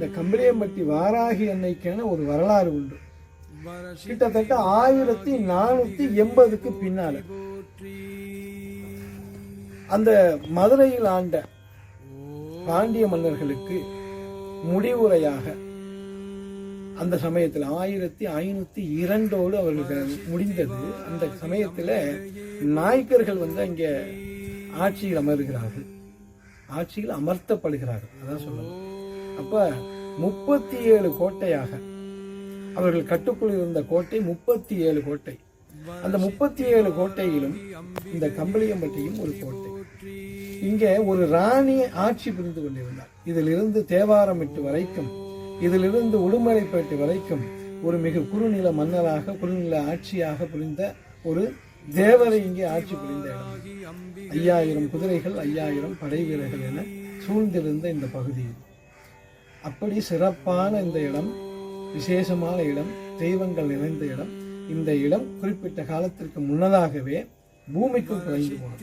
இந்த கம்பளியம்பட்டி வாராகி அன்னைக்கான ஒரு வரலாறு உண்டு. கிட்டத்தட்ட ஆயிரத்தி நானூத்தி எண்பதுக்கு பின்னால. அந்த மதுரையில் ஆண்ட பாண்டிய மன்னர்களுக்கு முடிவுரையாக அந்த சமயத்தில் ஆயிரத்தி ஐநூத்தி இரண்டோடு அவர்களுக்கு முடிந்தது. அந்த சமயத்தில் நாயக்கர்கள் வந்து அங்கே ஆட்சியில் அமர்கிறார்கள். ஆட்சியில் அமர்த்தப்படுகிறார்கள். அதான் சொல்லணும். அப்ப முப்பத்தி ஏழு கோட்டையாக. அவர்கள் கட்டுக்குள் இருந்த கோட்டை முப்பத்தி ஏழு கோட்டை. அந்த முப்பத்தி ஏழு கோட்டையிலும் இந்த கம்பளியம்பட்டியும் ஒரு கோட்டை. இங்கே ஒரு ராணி ஆட்சி புரிந்து கொண்டிருந்தார். இதிலிருந்து தேவாரமிட்டு வரைக்கும் இதிலிருந்து உடுமலைப்பேட்டை வரைக்கும் ஒரு மிக குறுநில மன்னராக குறுநில ஆட்சியாக புரிந்த ஒரு தேவரை இங்கே ஆட்சி புரிந்த இடம். ஐயாயிரம் குதிரைகள் ஐயாயிரம் படை வீரர்கள் என சூழ்ந்திருந்த இந்த பகுதி அப்படி சிறப்பான இந்த இடம் விசேஷமான இடம் தெய்வங்கள் நிறைந்த இடம். இந்த இடம் குறிப்பிட்ட காலத்திற்கு முன்னதாகவே பூமிக்குள் குறைந்து போனது.